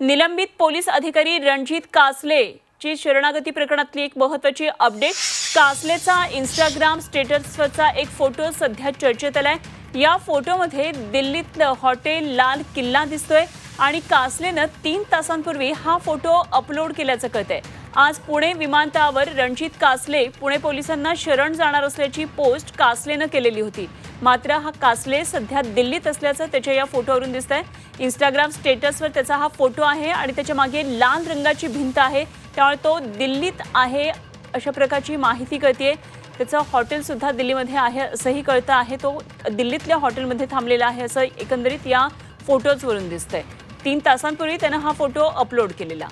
निलंबित पोलीस अधिकारी रणजित कासले ची शरणागती प्रकरणातली एक महत्वाची अपडेट. कासलेचा इंस्टाग्राम स्टेटसवरचा एक फोटो सध्या चर्चेत आलाय. या फोटोमध्ये दिल्लीतलं हॉटेल लाल किल्ला दिसतोय आणि कासलेनं तीन तासांपूर्वी हा फोटो अपलोड केल्याचं कळतंय. आज पुणे विमानतळावर रणजित कासले पुणे पोलिसांना शरण जाणार असल्याची पोस्ट कासलेनं केलेली होती. मात्र हा कासले सध्या दिल्लीत असल्याचं त्याच्या या फोटोवरून दिसतंय. इंस्टाग्राम स्टेटसवर त्याचा हा फोटो आहे आणि त्याच्यामागे लाल रंगाची भिंत आहे. त्यामुळे तो दिल्लीत आहे अशा प्रकारची माहिती कळते त्याचं हॉटेलसुद्धा दिल्लीमध्ये आहे असंही कळतं आहे. तो दिल्लीतल्या हॉटेलमध्ये थांबलेला आहे असं एकंदरीत या फोटोजवरून दिसतंय. तीन तासांपूर्वी त्यानं हा फोटो अपलोड केलेला.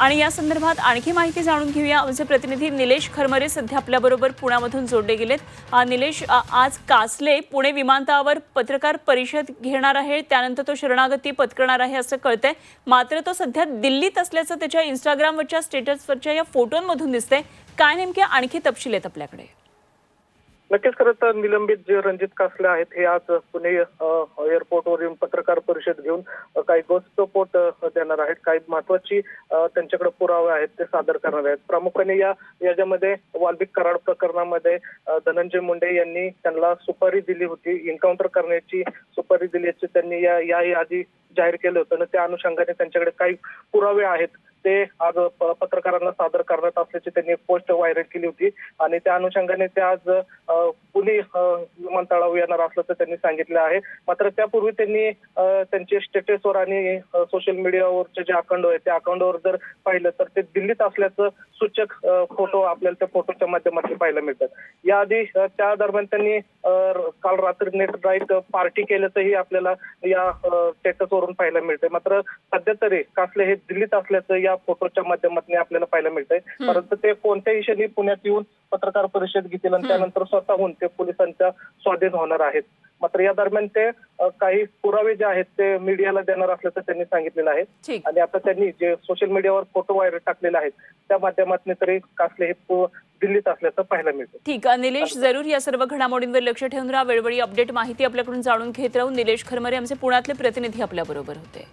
आणि या संदर्भात आणखी माहिती जाणून घेऊया. आमचे प्रतिनिधी निलेश खरमरे सध्या आपल्याबरोबर पुण्यामधून जोडले गेलेत. निलेश आज कासले पुणे विमानतळावर पत्रकार परिषद घेणार आहे. त्यानंतर तो शरणागती पत्करणार आहे असं कळतंय. मात्र तो सध्या दिल्लीत असल्याचं त्याच्या इंस्टाग्रामवरच्या स्टेटसवरच्या या फोटोंमधून दिसतंय. काय नेमके आणखी तपशील आहेत आपल्याकडे? नक्कीच खरं तर निलंबित जे रणजित कासले आहेत हे आज पुणे अ, एअरपोर्टवर येऊन पत्रकार परिषद घेऊन काही गोष्टपोट देणार आहेत. काही महत्वाची त्यांच्याकडे पुरावे आहेत ते सादर करणार आहेत. प्रामुख्याने या याच्यामध्ये वाल्मिक कराड प्रकरणामध्ये धनंजय मुंडे यांनी त्यांना सुपारी दिली होती. एन्काउंटर करण्याची सुपारी दिल्याची त्यांनी या याही आधी जाहीर केलं होतं. आणि त्या अनुषंगाने त्यांच्याकडे काही पुरावे आहेत. ते आज प- पत्रकारांना सादर करण्यात असल्याची त्यांनी एक पोस्ट व्हायरल केली होती. आणि त्या अनुषंगाने ते आज पुणे विमानतळावर येणार असल्याचं त्यांनी सांगितलं आहे. मात्र त्यापूर्वी त्यांनी त्यांचे स्टेटसवर आणि सोशल मीडियावरचे जे अकाउंट आहे त्या अकाउंटवर जर पाहिलं तर ते दिल्लीत असल्याचं सूचक फोटो आपल्याला त्या फोटोच्या माध्यमातून पाहायला मिळतात. याआधी त्या दरम्यान त्यांनी काल रात्री नेट नाईट पार्टी केल्याचंही आपल्याला या स्टेटसवरून पाहायला मिळते मात्र सध्या तरी कासले हे दिल्लीत असल्याचं या फोटोच्या माध्यमातून आपल्याला पाहायला मिळतंय. परंतु ते कोणत्याही क्षणी पुण्यात येऊन पत्रकार परिषद घेतील आणि त्यानंतर स्वतःहून ते पोलिसांच्या स्वाधीन होणार आहेत. मात्र या दरम्यान ते काही पुरावे जे आहेत ते मीडियाला देणार असल्याचं त्यांनी सांगितलेलं आहे. आणि आता त्यांनी जे सोशल मीडियावर फोटो व्हायरल टाकलेले आहेत त्या माध्यमातून तरी कासले हे दिल्लीत असल्याचं पाहायला मिळतं ठीक. आहे निलेश जरूर या सर्व घडामोडींवर लक्ष ठेवून राहा. वेळोवेळी अपडेट माहिती आपल्याकडून जाणून घेत राहून निलेश खरमरे आमचे पुण्यातले प्रतिनिधी आपल्याबरोबर होते.